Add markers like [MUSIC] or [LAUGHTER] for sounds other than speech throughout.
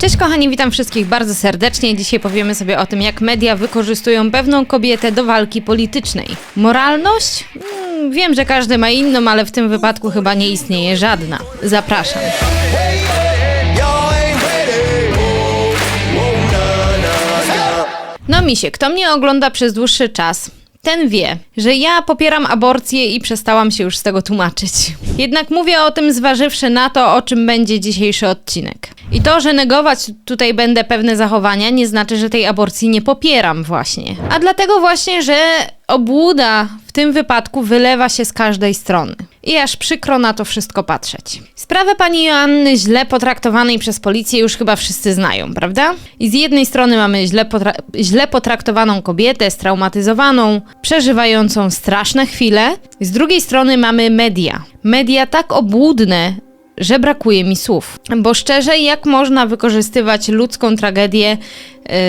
Cześć kochani, witam wszystkich bardzo serdecznie. Dzisiaj powiemy sobie o tym, jak media wykorzystują pewną kobietę do walki politycznej. Moralność? Mm, wiem, że każdy ma inną, ale w tym wypadku chyba nie istnieje żadna. Zapraszam. No misie, kto mnie ogląda przez dłuższy czas, ten wie, że ja popieram aborcję i przestałam się już z tego tłumaczyć. Jednak mówię o tym zważywszy na to, o czym będzie dzisiejszy odcinek. I to, że negować tutaj będę pewne zachowania, nie znaczy, że tej aborcji nie popieram właśnie. A dlatego właśnie, że obłuda w tym wypadku wylewa się z każdej strony. I aż przykro na to wszystko patrzeć. Sprawę pani Joanny źle potraktowanej przez policję już chyba wszyscy znają, prawda? I z jednej strony mamy źle, potra- źle potraktowaną kobietę, straumatyzowaną, przeżywającą straszne chwile. Z drugiej strony mamy media. Media tak obłudne, że brakuje mi słów. Bo szczerze, jak można wykorzystywać ludzką tragedię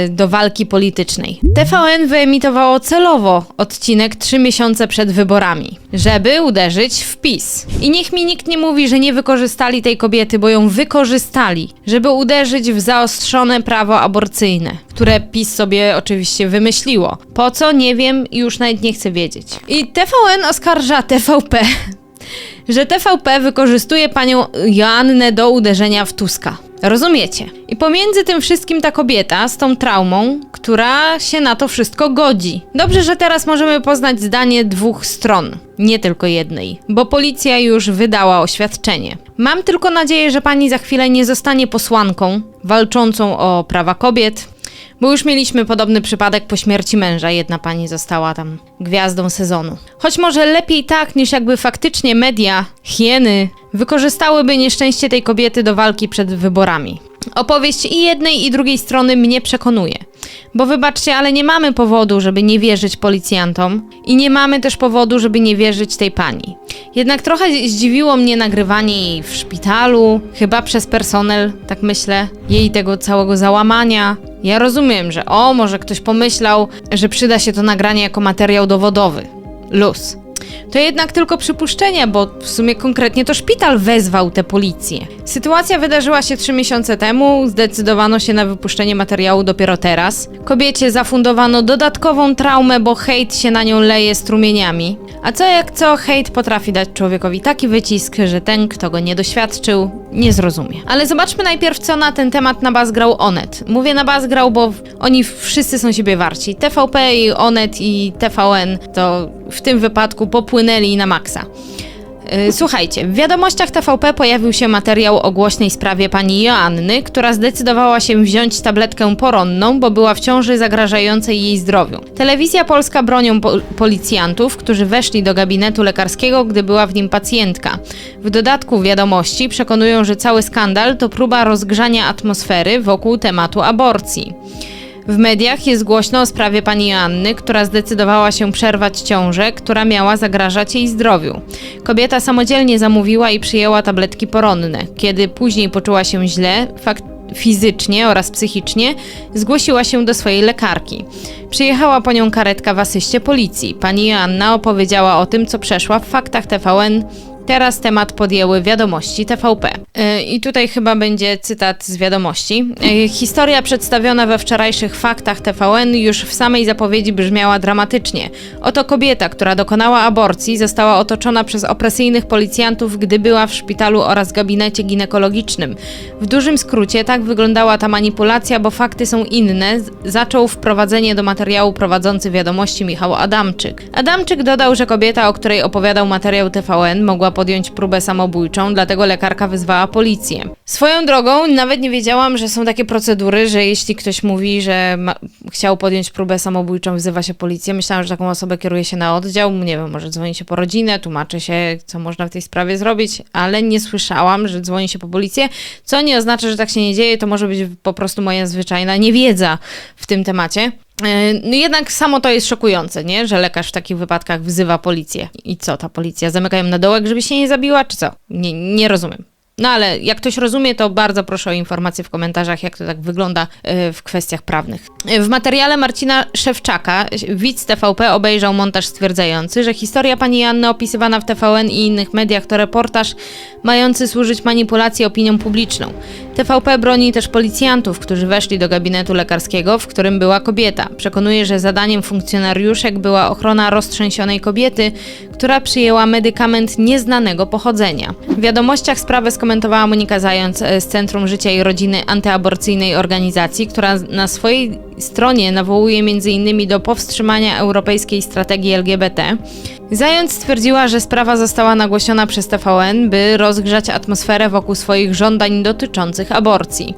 y, do walki politycznej? TVN wyemitowało celowo odcinek trzy miesiące przed wyborami, żeby uderzyć w PiS. I niech mi nikt nie mówi, że nie wykorzystali tej kobiety, bo ją wykorzystali, żeby uderzyć w zaostrzone prawo aborcyjne, które PiS sobie oczywiście wymyśliło. Po co? Nie wiem i już nawet nie chcę wiedzieć. I TVN oskarża TVP że TVP wykorzystuje panią Joannę do uderzenia w Tuska. Rozumiecie? I pomiędzy tym wszystkim ta kobieta z tą traumą, która się na to wszystko godzi. Dobrze, że teraz możemy poznać zdanie dwóch stron, nie tylko jednej, bo policja już wydała oświadczenie. Mam tylko nadzieję, że pani za chwilę nie zostanie posłanką walczącą o prawa kobiet, bo już mieliśmy podobny przypadek po śmierci męża. Jedna pani została tam gwiazdą sezonu. Choć może lepiej tak, niż jakby faktycznie media, hieny, wykorzystałyby nieszczęście tej kobiety do walki przed wyborami. Opowieść i jednej i drugiej strony mnie przekonuje. Bo wybaczcie, ale nie mamy powodu, żeby nie wierzyć policjantom i nie mamy też powodu, żeby nie wierzyć tej pani. Jednak trochę zdziwiło mnie nagrywanie jej w szpitalu, chyba przez personel, tak myślę, jej tego całego załamania. Ja rozumiem, że o, może ktoś pomyślał, że przyda się to nagranie jako materiał dowodowy. Luz. To jednak tylko przypuszczenia, bo w sumie konkretnie to szpital wezwał tę policję. Sytuacja wydarzyła się trzy miesiące temu, zdecydowano się na wypuszczenie materiału dopiero teraz. Kobiecie zafundowano dodatkową traumę, bo hejt się na nią leje strumieniami. A co jak co, hejt potrafi dać człowiekowi taki wycisk, że ten, kto go nie doświadczył, nie zrozumie. Ale zobaczmy najpierw, co na ten temat na baz grał Onet. Mówię na baz grał, bo oni wszyscy są siebie warci. TVP i Onet i TVN to w tym wypadku popłynęli na maksa. Yy, Słuchajcie, w wiadomościach TVP pojawił się materiał o głośnej sprawie pani Joanny, która zdecydowała się wziąć tabletkę poronną, bo była w ciąży zagrażającej jej zdrowiu. Telewizja Polska bronią po policjantów, którzy weszli do gabinetu lekarskiego, gdy była w nim pacjentka. W dodatku wiadomości przekonują, że cały skandal to próba rozgrzania atmosfery wokół tematu aborcji. W mediach jest głośno o sprawie pani Joanny, która zdecydowała się przerwać ciążę, która miała zagrażać jej zdrowiu. Kobieta samodzielnie zamówiła i przyjęła tabletki poronne. Kiedy później poczuła się źle, fakt fizycznie oraz psychicznie, zgłosiła się do swojej lekarki. Przyjechała po nią karetka w asyście policji. Pani Joanna opowiedziała o tym, co przeszła w faktach TVN. Teraz temat podjęły wiadomości TVP. Yy, I tutaj chyba będzie cytat z wiadomości. Yy, Historia przedstawiona we wczorajszych faktach TVN już w samej zapowiedzi brzmiała dramatycznie. Oto kobieta, która dokonała aborcji, została otoczona przez opresyjnych policjantów, gdy była w szpitalu oraz gabinecie ginekologicznym. W dużym skrócie tak wyglądała ta manipulacja, bo fakty są inne. Zaczął wprowadzenie do materiału prowadzący wiadomości Michał Adamczyk. Adamczyk dodał, że kobieta, o której opowiadał materiał TVN, mogła podjąć próbę samobójczą, dlatego lekarka wyzwała policję. Swoją drogą, nawet nie wiedziałam, że są takie procedury, że jeśli ktoś mówi, że ma, chciał podjąć próbę samobójczą, wzywa się policję. Myślałam, że taką osobę kieruje się na oddział, nie wiem, może dzwoni się po rodzinę, tłumaczy się, co można w tej sprawie zrobić, ale nie słyszałam, że dzwoni się po policję, co nie oznacza, że tak się nie dzieje, to może być po prostu moja zwyczajna niewiedza w tym temacie. E, No jednak samo to jest szokujące, nie? Że lekarz w takich wypadkach wzywa policję. I co, ta policja? Zamykają na dołek, żeby się nie zabiła, czy co? Nie, nie rozumiem. No ale jak ktoś rozumie, to bardzo proszę o informacje w komentarzach, jak to tak wygląda e, w kwestiach prawnych. E, W materiale Marcina Szewczaka widz TVP obejrzał montaż stwierdzający, że historia pani Janny opisywana w TVN i innych mediach to reportaż mający służyć manipulacji opinią publiczną. TVP broni też policjantów, którzy weszli do gabinetu lekarskiego, w którym była kobieta. Przekonuje, że zadaniem funkcjonariuszek była ochrona roztrzęsionej kobiety, która przyjęła medykament nieznanego pochodzenia. W wiadomościach sprawę skomentowała Monika Zając e, z Centrum Życia i Rodziny antyaborcyjnej organizacji, która na swojej stronie nawołuje m.in. do powstrzymania europejskiej strategii LGBT. Zając stwierdziła, że sprawa została nagłośniona przez TVN, by rozgrzać atmosferę wokół swoich żądań dotyczących aborcji.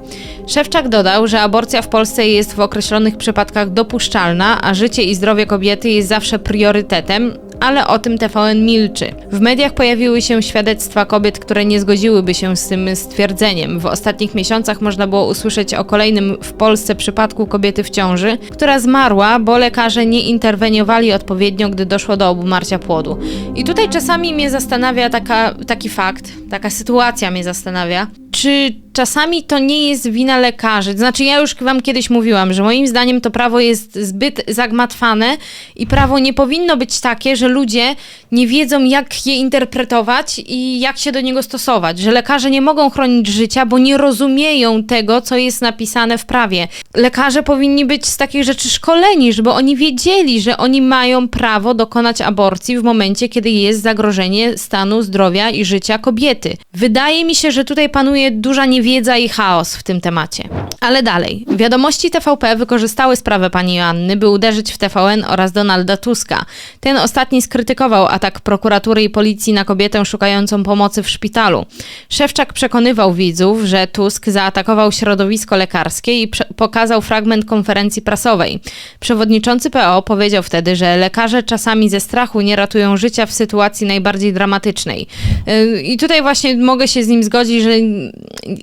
Szewczak dodał, że aborcja w Polsce jest w określonych przypadkach dopuszczalna, a życie i zdrowie kobiety jest zawsze priorytetem, ale o tym TVN milczy. W mediach pojawiły się świadectwa kobiet, które nie zgodziłyby się z tym stwierdzeniem. W ostatnich miesiącach można było usłyszeć o kolejnym w Polsce przypadku kobiety w ciąży, która zmarła, bo lekarze nie interweniowali odpowiednio, gdy doszło do obumarcia płodu. I tutaj czasami mnie zastanawia taka, taki fakt, taka sytuacja mnie zastanawia, czy czasami to nie jest wina lekarzy. Znaczy, ja już wam kiedyś mówiłam, że moim zdaniem to prawo jest zbyt zagmatwane i prawo nie powinno być takie, że ludzie nie wiedzą, jak je interpretować i jak się do niego stosować. Że lekarze nie mogą chronić życia, bo nie rozumieją tego, co jest napisane w prawie. Lekarze powinni być z takich rzeczy szkoleni, żeby oni wiedzieli, że oni mają prawo dokonać aborcji w momencie, kiedy jest zagrożenie stanu zdrowia i życia kobiety. Wydaje mi się, że tutaj panuje duża niewiedza i chaos w tym temacie. Ale dalej. Wiadomości TVP wykorzystały sprawę pani Joanny, by uderzyć w TVN oraz Donalda Tuska. Ten ostatni skrytykował atak prokuratury i policji na kobietę szukającą pomocy w szpitalu. Szewczak przekonywał widzów, że Tusk zaatakował środowisko lekarskie i pokazał fragment konferencji prasowej. Przewodniczący PO powiedział wtedy, że lekarze czasami ze strachu nie ratują życia w sytuacji najbardziej dramatycznej. Yy, I tutaj właśnie mogę się z nim zgodzić, że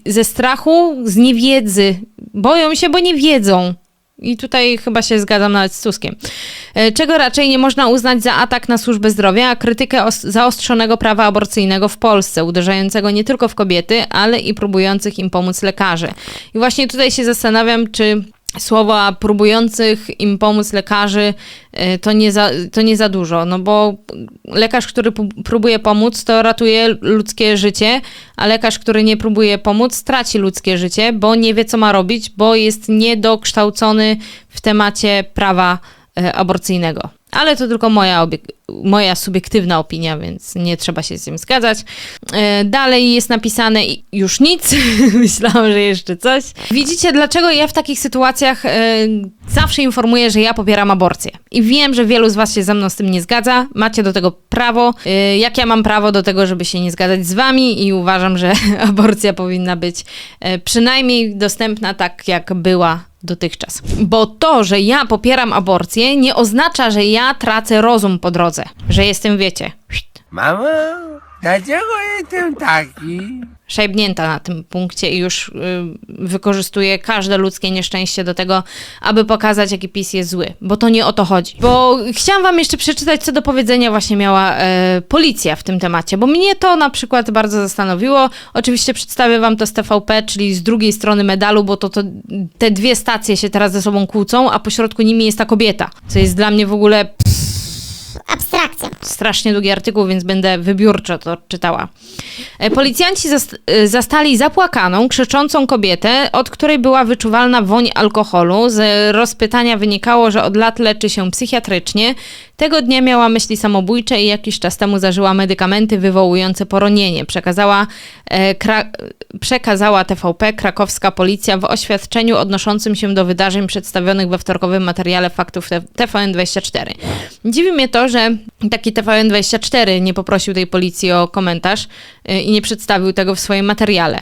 ze strachu, z niewiedzy. Boją się, bo nie wiedzą. I tutaj chyba się zgadzam nawet z Tuskiem. E, Czego raczej nie można uznać za atak na służbę zdrowia, a krytykę os- zaostrzonego prawa aborcyjnego w Polsce, uderzającego nie tylko w kobiety, ale i próbujących im pomóc lekarzy. I właśnie tutaj się zastanawiam, czy słowa próbujących im pomóc lekarzy e, to nie, za, to nie za dużo, no bo lekarz, który próbuje pomóc, to ratuje ludzkie życie, a lekarz, który nie próbuje pomóc, traci ludzkie życie, bo nie wie, co ma robić, bo jest niedokształcony w temacie prawa e, aborcyjnego. Ale to tylko moja, moja subiektywna opinia, więc nie trzeba się z tym zgadzać. E, Dalej jest napisane już nic. [LAUGHS] Myślałam, że jeszcze coś. Widzicie, dlaczego ja w takich sytuacjach e, zawsze informuję, że ja popieram aborcję. I wiem, że wielu z Was się ze mną z tym nie zgadza. Macie do tego prawo. E, Jak ja mam prawo do tego, żeby się nie zgadzać z Wami i uważam, że [LAUGHS] aborcja powinna być przynajmniej dostępna tak, jak była dotychczas. Bo to, że ja popieram aborcję, nie oznacza, że ja tracę rozum po drodze. Że jestem, wiecie, Mamo, dlaczego jestem taki? szajbnięta na tym punkcie i już y, wykorzystuję każde ludzkie nieszczęście do tego, aby pokazać, jaki PiS jest zły. Bo to nie o to chodzi. Bo chciałam wam jeszcze przeczytać, co do powiedzenia właśnie miała e, policja w tym temacie, bo mnie to na przykład bardzo zastanowiło. Oczywiście przedstawię wam to z TVP, czyli z drugiej strony medalu, bo to, to te dwie stacje się teraz ze sobą kłócą, a pośrodku nimi jest ta kobieta, co jest dla mnie w ogóle abstrakcja. Strasznie długi artykuł, więc będę wybiórczo to czytała. E, Policjanci e, zastali zapłakaną, krzyczącą kobietę, od której była wyczuwalna woń alkoholu. Z rozpytania wynikało, że od lat leczy się psychiatrycznie. Tego dnia miała myśli samobójcze i jakiś czas temu zażyła medykamenty wywołujące poronienie. Przekazała, e, kra- przekazała TVP krakowska policja w oświadczeniu odnoszącym się do wydarzeń przedstawionych we wtorkowym materiale faktów T- TVN24. Dziwi mnie to, że taki TVN24 nie poprosił tej policji o komentarz y, i nie przedstawił tego w swoim materiale.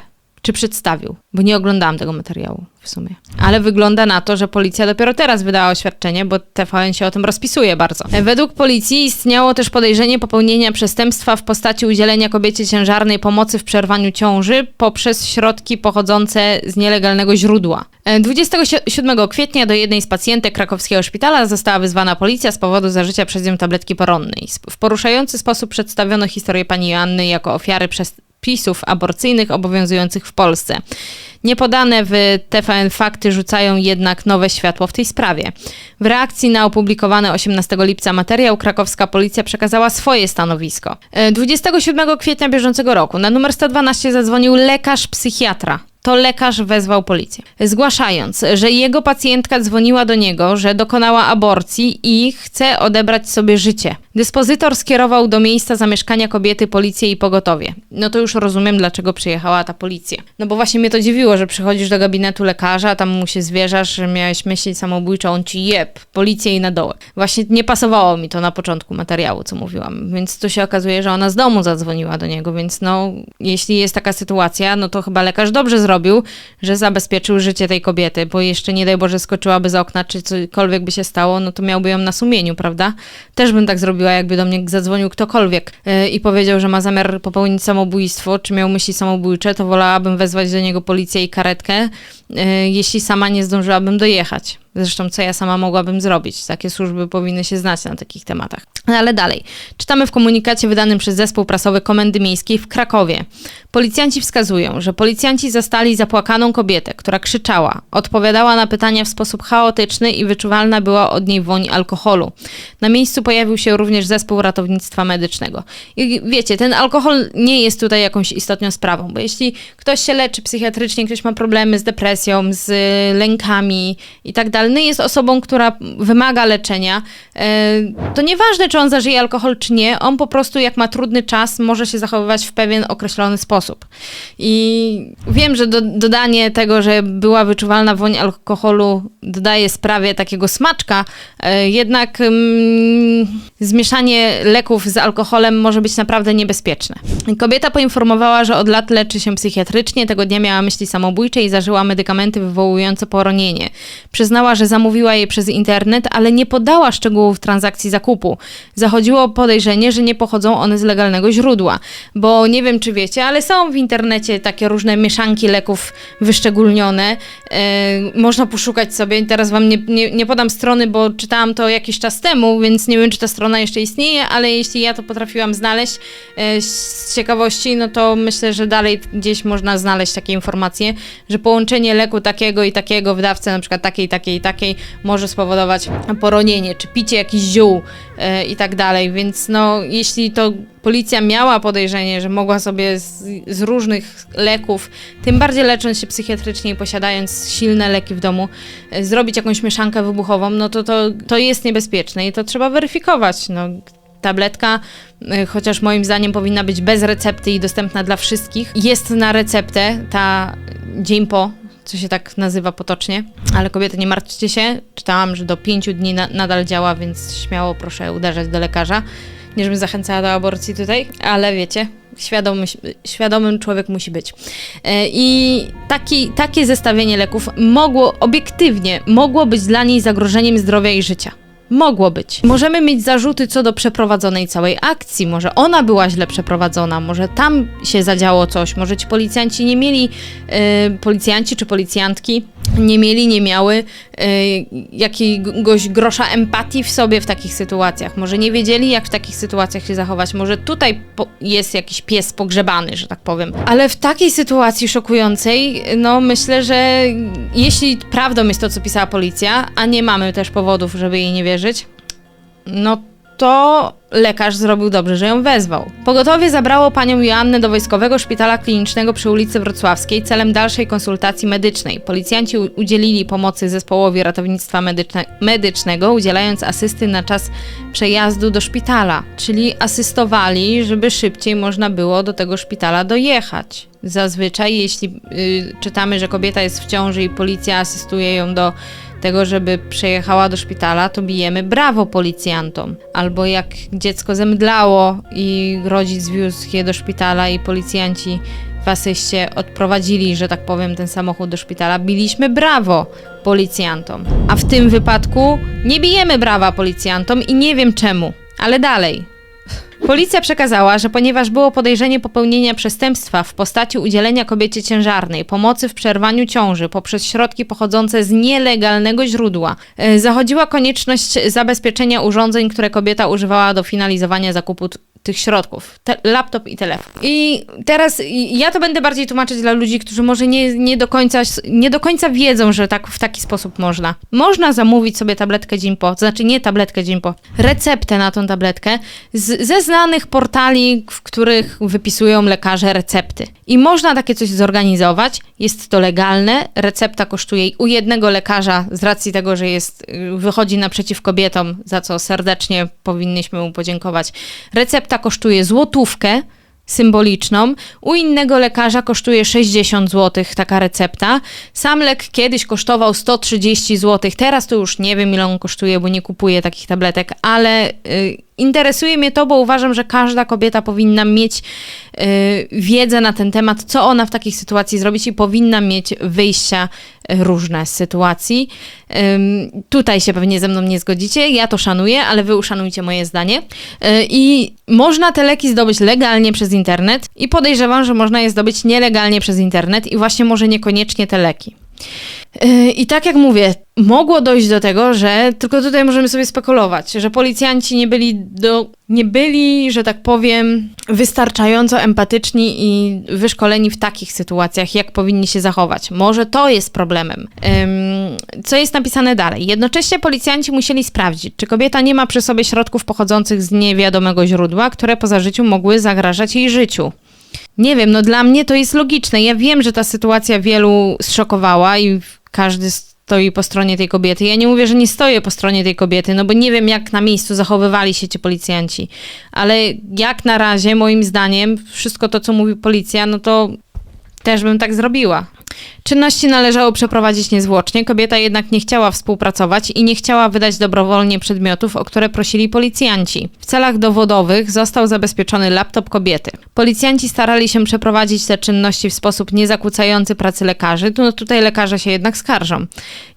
Czy przedstawił? Bo nie oglądałam tego materiału w sumie. Ale wygląda na to, że policja dopiero teraz wydała oświadczenie, bo TVN się o tym rozpisuje bardzo. Według policji istniało też podejrzenie popełnienia przestępstwa w postaci udzielenia kobiecie ciężarnej pomocy w przerwaniu ciąży poprzez środki pochodzące z nielegalnego źródła. E, 27 kwietnia do jednej z pacjentek krakowskiego szpitala została wyzwana policja z powodu zażycia przez nią tabletki poronnej. W poruszający sposób przedstawiono historię pani Joanny jako ofiary przepisów aborcyjnych obowiązujących w Polsce. Niepodane w TVN fakty rzucają jednak nowe światło w tej sprawie. W reakcji na opublikowany 18 lipca materiał krakowska policja przekazała swoje stanowisko. E, 27 kwietnia bieżącego roku na numer 112 zadzwonił lekarz psychiatra to lekarz wezwał policję, zgłaszając, że jego pacjentka dzwoniła do niego, że dokonała aborcji i chce odebrać sobie życie. Dyspozytor skierował do miejsca zamieszkania kobiety policję i pogotowie. No to już rozumiem, dlaczego przyjechała ta policja. No bo właśnie mnie to dziwiło, że przychodzisz do gabinetu lekarza, tam mu się zwierzasz, że miałeś myśli samobójcze, on ci jeb, policję i na dołek. Właśnie nie pasowało mi to na początku materiału, co mówiłam, więc to się okazuje, że ona z domu zadzwoniła do niego, więc no, jeśli jest taka sytuacja, no to chyba lekarz dobrze zrobił, że zabezpieczył życie tej kobiety, bo jeszcze nie daj Boże skoczyłaby za okna, czy cokolwiek by się stało, no to miałby ją na sumieniu, prawda? Też bym tak zrobiła, jakby do mnie zadzwonił ktokolwiek yy, i powiedział, że ma zamiar popełnić samobójstwo, czy miał myśli samobójcze, to wolałabym wezwać do niego policję i karetkę, yy, jeśli sama nie zdążyłabym dojechać. Zresztą, co ja sama mogłabym zrobić? Takie służby powinny się znać na takich tematach. No ale dalej. Czytamy w komunikacie wydanym przez zespół prasowy Komendy Miejskiej w Krakowie. Policjanci wskazują, że policjanci zastali zapłakaną kobietę, która krzyczała, odpowiadała na pytania w sposób chaotyczny i wyczuwalna była od niej woń alkoholu. Na miejscu pojawił się również zespół ratownictwa medycznego. I wiecie, ten alkohol nie jest tutaj jakąś istotną sprawą, bo jeśli ktoś się leczy psychiatrycznie, ktoś ma problemy z depresją, z lękami i tak dalej, no jest osobą, która wymaga leczenia, e, to nieważne, czy on zażyje alkohol, czy nie, on po prostu jak ma trudny czas, może się zachowywać w pewien określony sposób. I wiem, że do, dodanie tego, że była wyczuwalna woń alkoholu, dodaje sprawie takiego smaczka, e, jednak mm, zmieszanie leków z alkoholem może być naprawdę niebezpieczne. Kobieta poinformowała, że od lat leczy się psychiatrycznie, tego dnia miała myśli samobójcze i zażyła medykamenty wywołujące poronienie. Przyznała, że zamówiła je przez internet, ale nie podała szczegółów transakcji zakupu. Zachodziło podejrzenie, że nie pochodzą one z legalnego źródła, bo nie wiem czy wiecie, ale są w internecie takie różne mieszanki leków wyszczególnione. E, można poszukać sobie, teraz wam nie, nie, nie podam strony, bo czytałam to jakiś czas temu, więc nie wiem czy ta strona jeszcze istnieje, ale jeśli ja to potrafiłam znaleźć e, z ciekawości, no to myślę, że dalej gdzieś można znaleźć takie informacje, że połączenie leku takiego i takiego w dawce, na przykład takiej, takiej i takiej, może spowodować poronienie, czy picie jakichś ziół i tak dalej, więc no jeśli to policja miała podejrzenie, że mogła sobie z, z różnych leków, tym bardziej lecząc się psychiatrycznie i posiadając silne leki w domu, e, zrobić jakąś mieszankę wybuchową, no to, to, to jest niebezpieczne i to trzeba weryfikować. No, tabletka, y, chociaż moim zdaniem powinna być bez recepty i dostępna dla wszystkich. Jest na receptę ta dzień po, co się tak nazywa potocznie, ale kobiety nie martwcie się. Czytałam, że do pięciu dni na, nadal działa, więc śmiało proszę uderzać do lekarza. Nie żebym zachęcała do aborcji tutaj, ale wiecie, świadomy, świadomym człowiek musi być. E, I taki, takie zestawienie leków mogło, obiektywnie, mogło być dla niej zagrożeniem zdrowia i życia. Mogło być. Możemy mieć zarzuty co do przeprowadzonej całej akcji. Może ona była źle przeprowadzona, może tam się zadziało coś, może ci policjanci nie mieli, e, policjanci czy policjantki nie mieli, nie miały jakiegoś grosza empatii w sobie w takich sytuacjach. Może nie wiedzieli, jak w takich sytuacjach się zachować. Może tutaj jest jakiś pies pogrzebany, że tak powiem. Ale w takiej sytuacji szokującej, no myślę, że jeśli prawdą jest to, co pisała policja, a nie mamy też powodów, żeby jej nie wierzyć, no to lekarz zrobił dobrze, że ją wezwał. Pogotowie zabrało panią Joannę do wojskowego szpitala klinicznego przy ulicy Wrocławskiej celem dalszej konsultacji medycznej. Policjanci udzielili pomocy zespołowi ratownictwa medyczne, medycznego, udzielając asysty na czas przejazdu do szpitala, czyli asystowali, żeby szybciej można było do tego szpitala dojechać. Zazwyczaj, jeśli y, czytamy, że kobieta jest w ciąży i policja asystuje ją do tego, żeby przejechała do szpitala, to bijemy brawo policjantom. Albo jak dziecko zemdlało i rodzic wiózł je do szpitala i policjanci w asyście odprowadzili, że tak powiem, ten samochód do szpitala, biliśmy brawo policjantom. A w tym wypadku nie bijemy brawa policjantom i nie wiem czemu. Ale dalej. Policja przekazała, że ponieważ było podejrzenie popełnienia przestępstwa w postaci udzielenia kobiecie ciężarnej pomocy w przerwaniu ciąży poprzez środki pochodzące z nielegalnego źródła, e, zachodziła konieczność zabezpieczenia urządzeń, które kobieta używała do finalizowania zakupu tych środków. Te, laptop i telefon. I teraz ja to będę bardziej tłumaczyć dla ludzi, którzy może nie, nie, do końca, nie do końca wiedzą, że tak, w taki sposób można. Można zamówić sobie tabletkę Jimpo, znaczy nie tabletkę Jimpo, receptę na tą tabletkę z, ze znanych portali, w których wypisują lekarze recepty. I można takie coś zorganizować. Jest to legalne. Recepta kosztuje u jednego lekarza z racji tego, że jest, y, wychodzi naprzeciw kobietom, za co serdecznie powinniśmy mu podziękować. Recepta kosztuje złotówkę symboliczną. U innego lekarza kosztuje 60 zł taka recepta. Sam lek kiedyś kosztował 130 zł. Teraz to już nie wiem ile on kosztuje, bo nie kupuję takich tabletek, ale y, interesuje mnie to, bo uważam, że każda kobieta powinna mieć y, wiedzę na ten temat, co ona w takiej sytuacji zrobić i powinna mieć wyjścia y, różne z sytuacji. Ym, tutaj się pewnie ze mną nie zgodzicie, ja to szanuję, ale wy uszanujcie moje zdanie. Y, I można te leki zdobyć legalnie przez internet i podejrzewam, że można je zdobyć nielegalnie przez internet i właśnie może niekoniecznie te leki. I tak jak mówię, mogło dojść do tego, że tylko tutaj możemy sobie spekulować, że policjanci nie byli, do, nie byli, że tak powiem, wystarczająco empatyczni i wyszkoleni w takich sytuacjach, jak powinni się zachować. Może to jest problemem. Co jest napisane dalej? Jednocześnie policjanci musieli sprawdzić, czy kobieta nie ma przy sobie środków pochodzących z niewiadomego źródła, które po zażyciu mogły zagrażać jej życiu. Nie wiem, no dla mnie to jest logiczne. Ja wiem, że ta sytuacja wielu zszokowała i każdy stoi po stronie tej kobiety. Ja nie mówię, że nie stoję po stronie tej kobiety, no bo nie wiem, jak na miejscu zachowywali się ci policjanci. Ale jak na razie, moim zdaniem, wszystko to, co mówi policja, no to też bym tak zrobiła. Czynności należało przeprowadzić niezwłocznie, kobieta jednak nie chciała współpracować i nie chciała wydać dobrowolnie przedmiotów, o które prosili policjanci. W celach dowodowych został zabezpieczony laptop kobiety. Policjanci starali się przeprowadzić te czynności w sposób niezakłócający pracy lekarzy, no tutaj lekarze się jednak skarżą.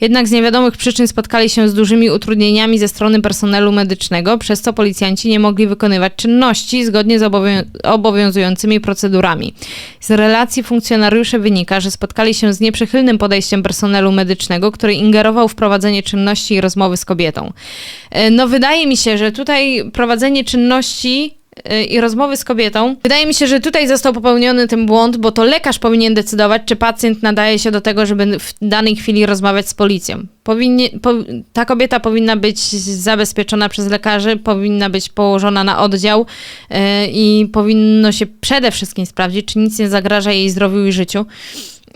Jednak z niewiadomych przyczyn spotkali się z dużymi utrudnieniami ze strony personelu medycznego, przez co policjanci nie mogli wykonywać czynności zgodnie z obowią- obowiązującymi procedurami. Z relacji funkcjonariuszy wynika, że spotkali się z nieprzychylnym podejściem personelu medycznego, który ingerował w prowadzenie czynności i rozmowy z kobietą. E, No, wydaje mi się, że tutaj prowadzenie czynności e, i rozmowy z kobietą. Wydaje mi się, że tutaj został popełniony ten błąd, bo to lekarz powinien decydować, czy pacjent nadaje się do tego, żeby w danej chwili rozmawiać z policją. Powinnie, po, ta kobieta powinna być zabezpieczona przez lekarzy, powinna być położona na oddział e, i powinno się przede wszystkim sprawdzić, czy nic nie zagraża jej zdrowiu i życiu.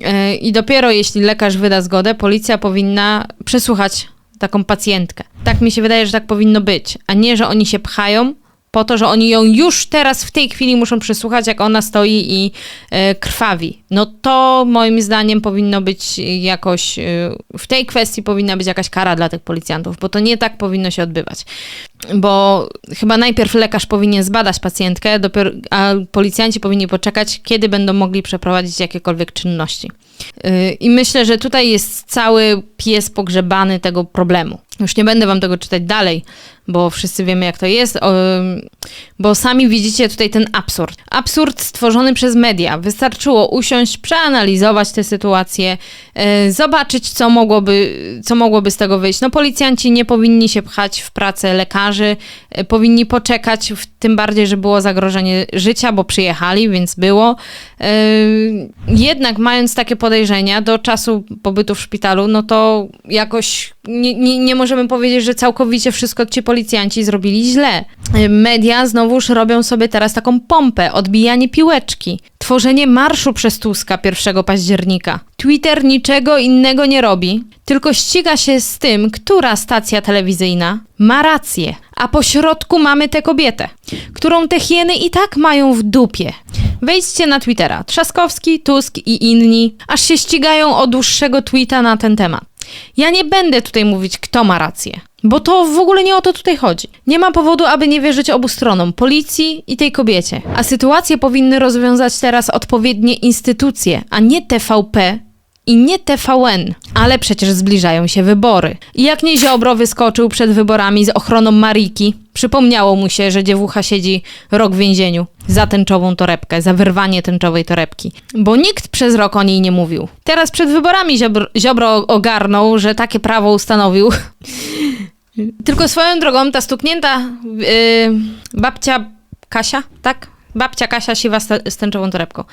E, I dopiero jeśli lekarz wyda zgodę, policja powinna przesłuchać taką pacjentkę. Tak mi się wydaje, że tak powinno być, a nie, że oni się pchają po to, że oni ją już teraz w tej chwili muszą przesłuchać, jak ona stoi i e, krwawi. No to moim zdaniem powinno być jakoś, e, w tej kwestii powinna być jakaś kara dla tych policjantów, bo to nie tak powinno się odbywać. Bo chyba najpierw lekarz powinien zbadać pacjentkę, dopiero, a policjanci powinni poczekać, kiedy będą mogli przeprowadzić jakiekolwiek czynności. Yy, I myślę, że tutaj jest cały pies pogrzebany tego problemu. Już nie będę wam tego czytać dalej, bo wszyscy wiemy, jak to jest, o, bo sami widzicie tutaj ten absurd. Absurd stworzony przez media. Wystarczyło usiąść, przeanalizować tę sytuację, yy, zobaczyć, co mogłoby, co mogłoby z tego wyjść. No, policjanci nie powinni się pchać w pracę lekarzy, yy, powinni poczekać, tym bardziej, że było zagrożenie życia, bo przyjechali, więc było. Yy, jednak mając takie podejrzenia do czasu pobytu w szpitalu, no to jakoś nie, nie, nie możemy powiedzieć, że całkowicie wszystko ci policjanci zrobili źle. Yy, Media znowuż robią sobie teraz taką pompę, odbijanie piłeczki, tworzenie marszu przez Tuska 1 października. Twitter niczego innego nie robi, tylko ściga się z tym, która stacja telewizyjna ma rację. A po środku mamy tę kobietę, którą te hieny i tak mają w dupie. Wejdźcie na Twittera. Trzaskowski, Tusk i inni aż się ścigają o dłuższego tweeta na ten temat. Ja nie będę tutaj mówić, kto ma rację, bo to w ogóle nie o to tutaj chodzi. Nie ma powodu, aby nie wierzyć obu stronom, policji i tej kobiecie. A sytuację powinny rozwiązać teraz odpowiednie instytucje, a nie TVP i nie TVN. Ale przecież zbliżają się wybory. I jak nie Ziobro wyskoczył przed wyborami z ochroną Mariki, przypomniało mu się, że dziewucha siedzi rok w więzieniu za tęczową torebkę, za wyrwanie tęczowej torebki. Bo nikt przez rok o niej nie mówił. Teraz przed wyborami Ziobro, Ziobro ogarnął, że takie prawo ustanowił. [LAUGHS] Tylko swoją drogą ta stuknięta yy, babcia Kasia, tak? Babcia Kasia siwa z, tęczową torebką.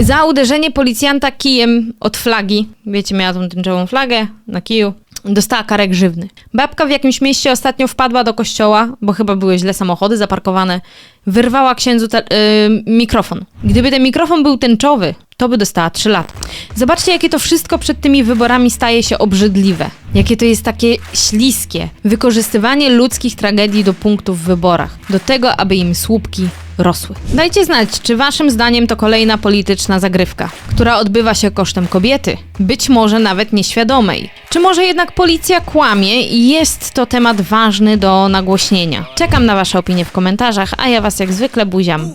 Za uderzenie policjanta kijem od flagi, wiecie, miała tą tęczową flagę na kiju, Dostała karę grzywny. Babka w jakimś mieście ostatnio wpadła do kościoła, bo chyba były źle samochody zaparkowane. Wyrwała księdzu te, yy, mikrofon. Gdyby ten mikrofon był tęczowy, to by dostała 3 lata. Zobaczcie, jakie to wszystko przed tymi wyborami staje się obrzydliwe. Jakie to jest takie śliskie. Wykorzystywanie ludzkich tragedii do punktów w wyborach. Do tego, aby im słupki rosły. Dajcie znać, czy waszym zdaniem to kolejna polityczna zagrywka, która odbywa się kosztem kobiety, być może nawet nieświadomej. Czy może jednak policja kłamie i jest to temat ważny do nagłośnienia? Czekam na wasze opinie w komentarzach, a ja was jak zwykle buziam.